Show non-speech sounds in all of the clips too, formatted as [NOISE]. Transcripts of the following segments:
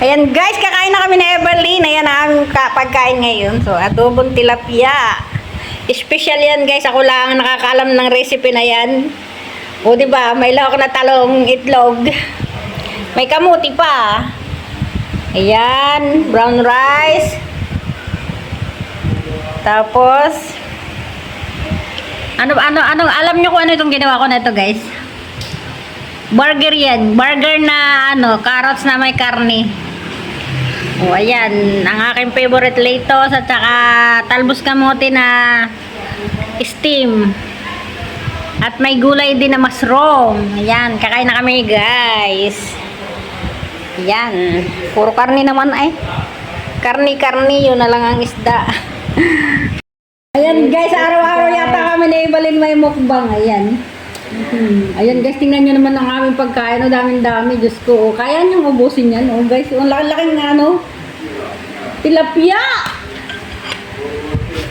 Ayan guys, kakain na kami ni Evelyn. Ayan ang pagkain ngayon. So, adobong tilapia. Special yan guys. Ako lang ang nakakaalam ng recipe na yan. O ba, may lahok na talong itlog. May kamuti pa. Ayan, brown rice. Tapos, ano, ano, ano, alam nyo kung ano itong ginawa ko na ito guys? Burger yan. Burger na ano, carrots na may karne. O ayan, ang aking favorite Latos at saka talbos kamote na steam. At may gulay din na mushroom. Ayan, kakain na kami guys. Ayan, puro karne naman ay. Karni-karni, yun na lang ang isda. [LAUGHS] Ayan guys, araw-araw yata kami na Evelyn may mukbang. Ayan. Hmm. Ayan guys, tingnan nyo naman ang aming pagkain. O daming-dami, Diyos ko. O, kaya nyo ubusin yan. O guys, ang laki-laking ano. Tilapia!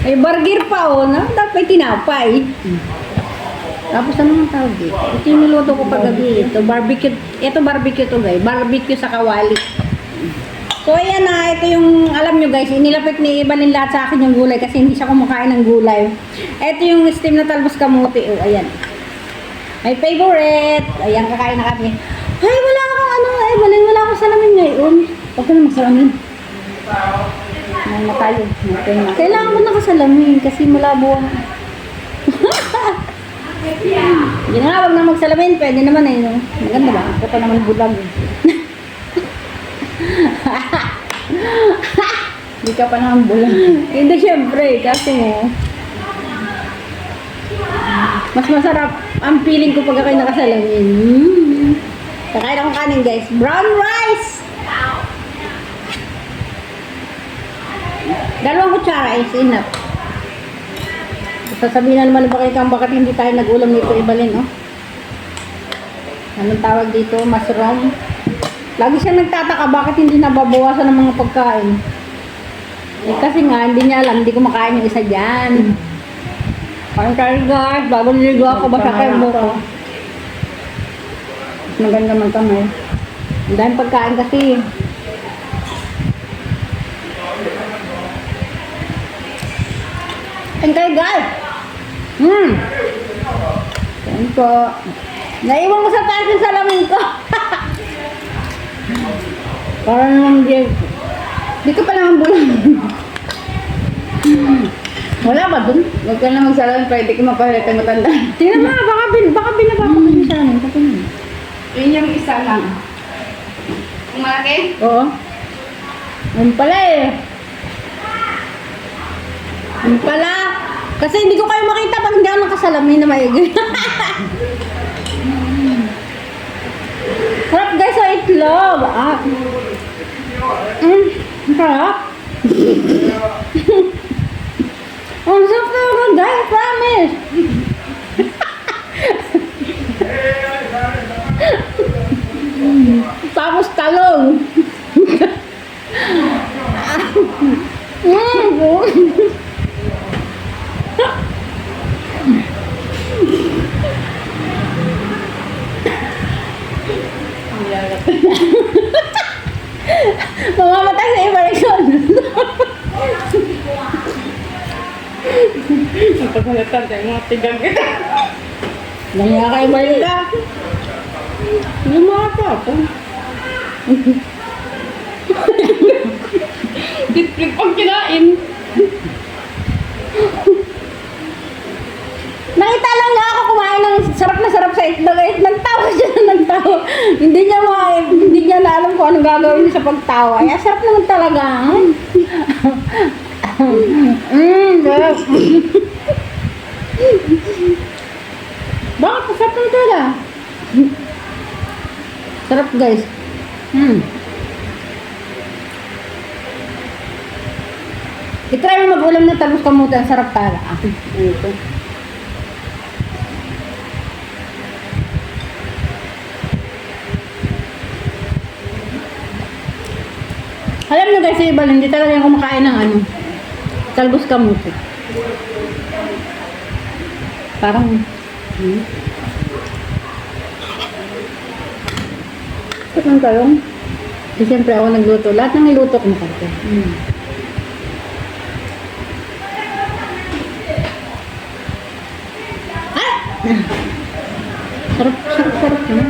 May burger pa o. Na, dapat tinapay. Hmm. Tapos ano ang tawag dito? Ito yung niluto ko paggabi. Ito, barbecue. Ito barbecue to guys. Barbecue sa kawali. So ayan na, ito yung, alam nyo guys, inilapit ni Ibalin lahat sa akin yung gulay kasi hindi siya kumakain ng gulay. Ito yung steam na talbos kamote. Oh, ayan. My favorite. Ayan, kakain na kami. Ay, wala akong ano, eh, wala, wala akong salamin ngayon. Huwag ka na magsalamin. May na tayo. Okay na. Kailangan ko nakasalamin kasi malabo ang... [LAUGHS] Hindi na huwag na magsalamin. Pwede naman eh. No? Maganda ba? Ito naman bulag. eh. [LAUGHS] Hindi ka pa naman bulag. Hindi, syempre. Kasi mo, mas masarap ang feeling ko pag ako'y nakasalamin. Mm. Kakain akong kanin guys. Brown rice! Dalawang kutsara is enough. Sasabihin na naman ba kayo kang bakit hindi tayo nag-ulam nito ibalin, no? Anong tawag dito? Mushroom. Lagi siya nagtataka bakit hindi nababawasan ng mga pagkain. Eh, kasi nga, hindi niya alam, hindi ko makain yung isa dyan. Kain tayo guys, bago niligo ako, basta kayo mo ko. Maganda man kami. Ang daming pagkain kasi. Kain tayo guys! Hmm! Kain po. Naiwan ko sa taas yung salamin ko. [LAUGHS] Para naman di... Di ko pa naman bulan. [LAUGHS] Wala ba dun? Huwag ka na magsalamin, pwede ka mapahilit ang matanda. [LAUGHS] Tingnan mo, baka, bin, baka binaba ko din sa amin. Tingnan mo. Yun yung isa lang. Ang malaki? Oo. Ayun pala eh. Ayun pala. Kasi hindi ko kayo makita pag hindi ako nakasalamin na maigi. [LAUGHS] Sarap guys sa itlog. Ah. Mm, sarap. [LAUGHS] Ang sarap talaga guys, promise. [LAUGHS] Tapos talong. [LAUGHS] mm. Napaghalatan tayo mga tigang kita. Naya ka iba yun mga papa. Titlig pang kinain. Nakita lang nga ako kumain ng sarap na sarap sa itlog. Eh, nagtawa siya na [LAUGHS] nagtawa. hindi niya ma hindi niya na alam kung anong gagawin niya sa pagtawa. Ay, sarap naman talaga. [LAUGHS] mm, sarap. [LAUGHS] Bakit? Sarap naman talaga. Sarap guys. Mm. I-try mo mag-ulam ng talbos. Ang sarap talaga. Ito. Alam nyo guys, si Ibal, hindi talaga yung kumakain ng ano, talbos kamuti. Parang, hmm. Ito ng talong. Kasi siyempre ako nagluto. Lahat ng niluto ko makarte. Mm. Sarap, sarap, sarap naman.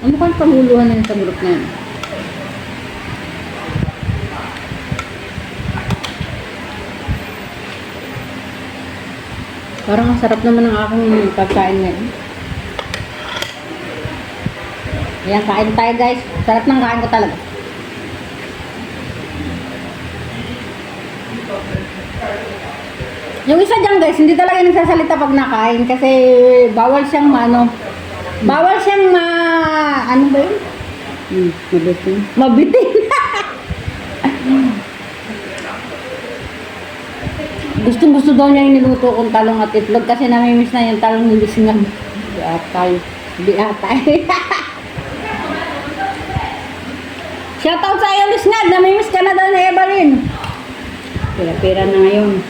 Ano kang panguluhan na yun sa group na yun? Parang ang sarap naman ng aking pagkain ngayon. Ayan, kain tayo guys. Sarap ng kain ko talaga. Yung isa dyan guys, hindi talaga nagsasalita pag nakain kasi bawal siyang ano, bawal siyang ma, ano ba yun? Mm. Mabuting. Mabitin. Gustong gusto daw niya yung niluto kong talong at itlog kasi namimiss na yung talong ni Lisngan. Di atay. Di ata. [LAUGHS] Shoutout sa iyo, Lisngan. Namimiss ka na daw ni Evelyn. Pera-pera na ngayon.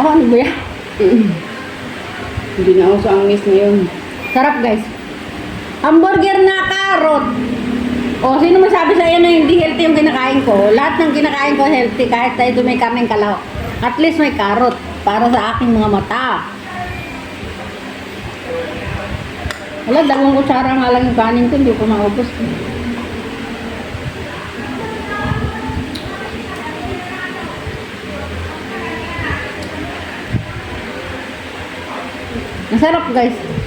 Oh, ano ba yan? [CLEARS THROAT] Hindi na uso ang miss ngayon. Sarap guys. Hamburger na karot. O, sino masabi sa iyo na hindi healthy yung kinakain ko? Lahat ng kinakain ko healthy kahit ito may kaming kalahok. At least may karot para sa aking mga mata. Wala, dalawang kutsara nga lang yung kanin ko, hindi ko maubos. Masarap guys.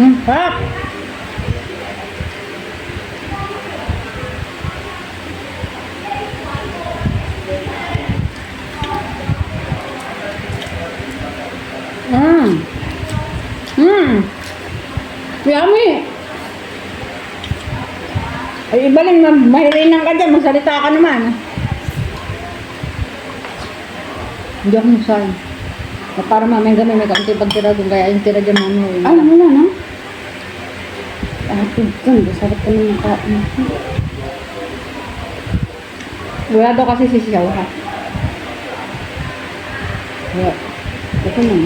Hmm, sarap. Hmm. Hmm. Yummy. Ay, ibaling, mahirinan ka dyan. Magsalita ka naman. Hindi ako masahin. Para mamaya gabi may kaunti pagtira doon. Kaya yung tira dyan mamaya. Ay, wala na. Ah, tigkan. Sarap ka ng kain. Wala daw kasi sisiyaw ha. Wala. Ito na.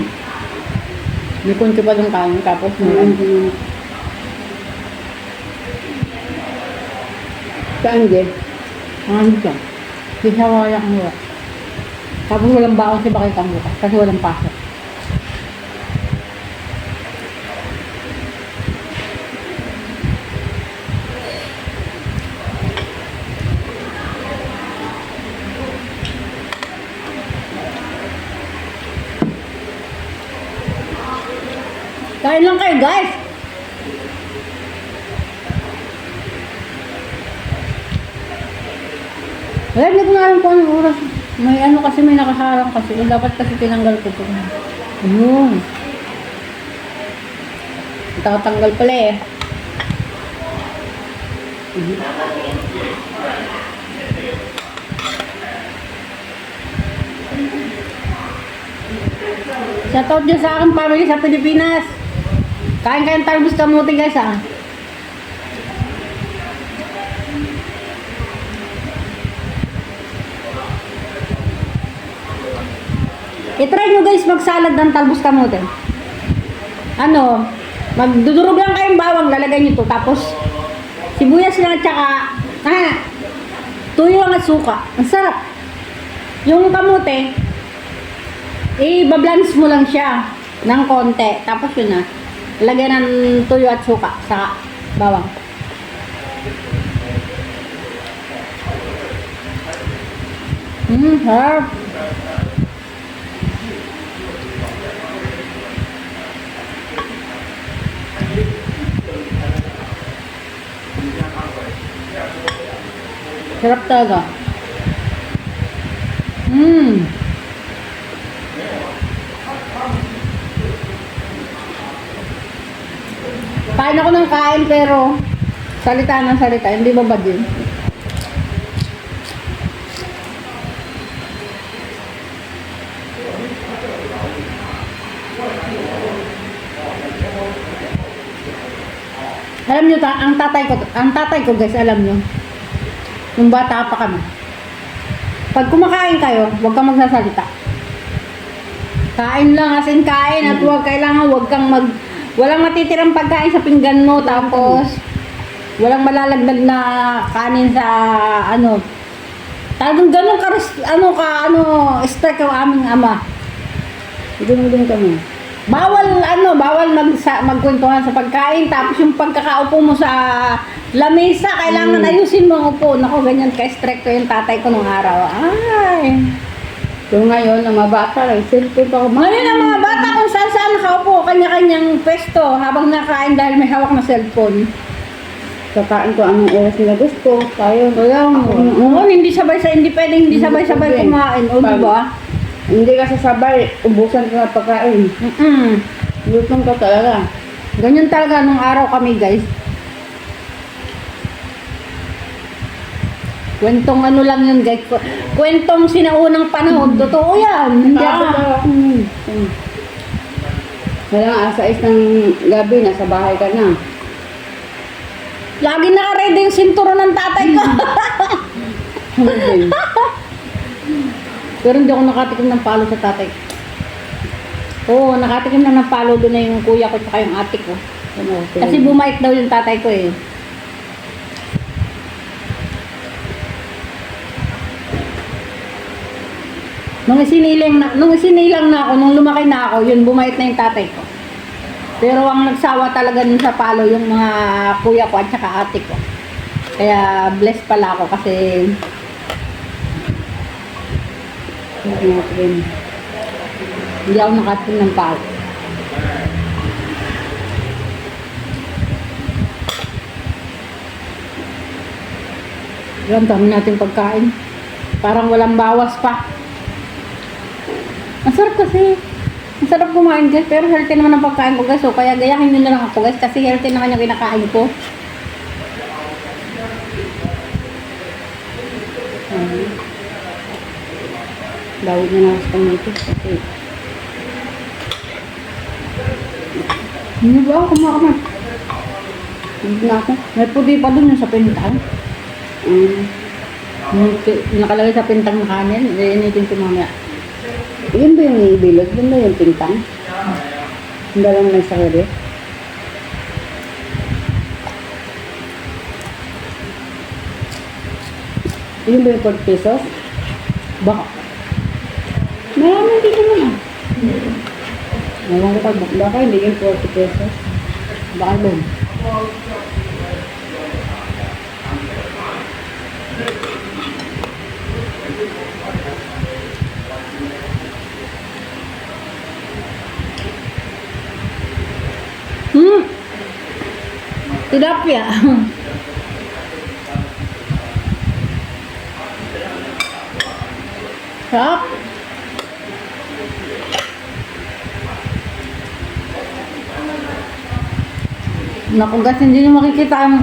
May kunti pa yung kain. Tapos May ano na. Saan, Je? ano dyan. Sisiyaw kaya ang wala. Tapos walang baon si Bakit ang bukas. Kasi walang pasok. Kain lang kayo guys! Wala, hindi ko nga alam kung anong oras. May ano kasi may nakaharang kasi. Eh, dapat kasi tinanggal ko ito. Ayun. Tatanggal pala eh. Shoutout dyan sa aking family sa Pilipinas. Kain kayong talbos kamuti guys ah. I-try nyo guys magsalad ng talbos kamote. Ano, magdudurog lang kayong bawang, lalagay nyo to. Tapos, sibuyas lang at saka, ah, tuyo lang at suka. Ang sarap. Yung kamote, i-balance mo lang siya ng konti. Tapos yun na, lagyan ng tuyo at suka sa bawang. Mmm, sarap. Sarap talaga. Mmm. Kain ako ng kain pero salita ng salita, hindi babad yun. Alam nyo, ta- ang tatay ko, ang tatay ko guys, alam nyo, nung bata pa kami, pag kumakain kayo, huwag kang magsasalita. Kain lang as in kain at huwag kailangan huwag kang mag walang matitirang pagkain sa pinggan mo tapos walang malalagdag na kanin sa ano talagang ganun ka ano ka ano strict ang aming ama. Ganun din kami. Bawal ano bawal mag sa, magkwentuhan sa pagkain tapos yung pagkakaupo mo sa lamesa kailangan Hmm. ayusin mo ang upo. Nako ganyan ka strict yung tatay ko nung araw. Ay! So ngayon, ang mga bata, lang, cellphone pa ako. ngayon ang mga bata saan nakaupo, kanya-kanyang pwesto habang nakain dahil may hawak na cellphone. Kakain ko anong oras nila gusto. Tayo. Kaya Oo, hindi sabay sa hindi pwedeng hindi sabay-sabay kumain, o di ba? Hindi ka sasabay, ubusan ka na pagkain. Mm. Lutong ka talaga. Ganyan talaga nung araw kami, guys. Kwentong ano lang yun, guys. Kw- Kwentong sinaunang panahon. Totoo yan. Hindi ah, hmm, hmm. Kailangan alas 6 ng gabi, nasa bahay ka na. Lagi naka-ready yung sinturon ng tatay ko. [LAUGHS] Pero hindi ako nakatikim ng palo sa tatay. Oo, nakatikim lang ng palo doon na yung kuya ko at yung ate ko. Ano, Kasi bumait daw yung tatay ko eh. Nung isinilang na, nung isinilang na ako, nung lumaki na ako, yun bumait na yung tatay ko. Pero ang nagsawa talaga nun sa palo yung mga kuya ko at saka ate ko. Kaya blessed pala ako kasi hindi ako nakating ng palo. Ang dami natin pagkain. Parang walang bawas pa. Ang sarap kasi. Ang sarap kumain guys. Pero healthy naman ang pagkain ko guys. So, kaya gayahin nyo na lang ako guys. Kasi healthy naman yung kinakain ko. Um, Bawid na lang sa pangipis kasi Hindi ba ako kumakaman? hindi na ako. May puti pa dun yung sa pintang. Um, nakalagay sa pintang na kanin. Iinitin ko mamaya. Yun ba yung ibilot? Yun ba yung pintang? Hindi lang may sakiri. Yun ba yung 40 pesos? Baka. Maraming dito naman. Ewan ko pag baka hindi yung 40 pesos. Baka doon. Hmm. Tilapia. Sarap. Naku guys, hindi nyo makikita ang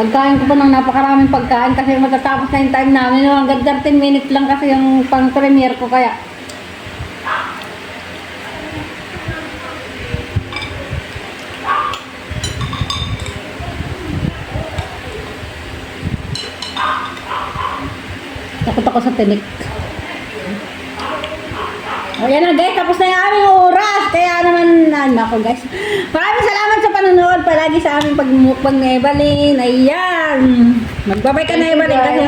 pagkain ko pa ng napakaraming pagkain kasi matatapos na yung time namin. Hanggang 13 minutes lang kasi yung pang-premiere ko kaya. Takot ako sa tinik. O yan na guys, tapos na yung aming oras. Kaya naman, ano ako guys. Maraming salamat sa panonood palagi sa aming pagmukbang na Evelyn. Ayan. Magbabay ka na Evelyn kasi.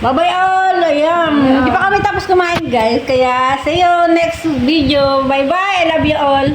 Bye-bye all. Ayan. Hindi pa kami tapos kumain guys. Kaya see you next video. Bye-bye. I love you all.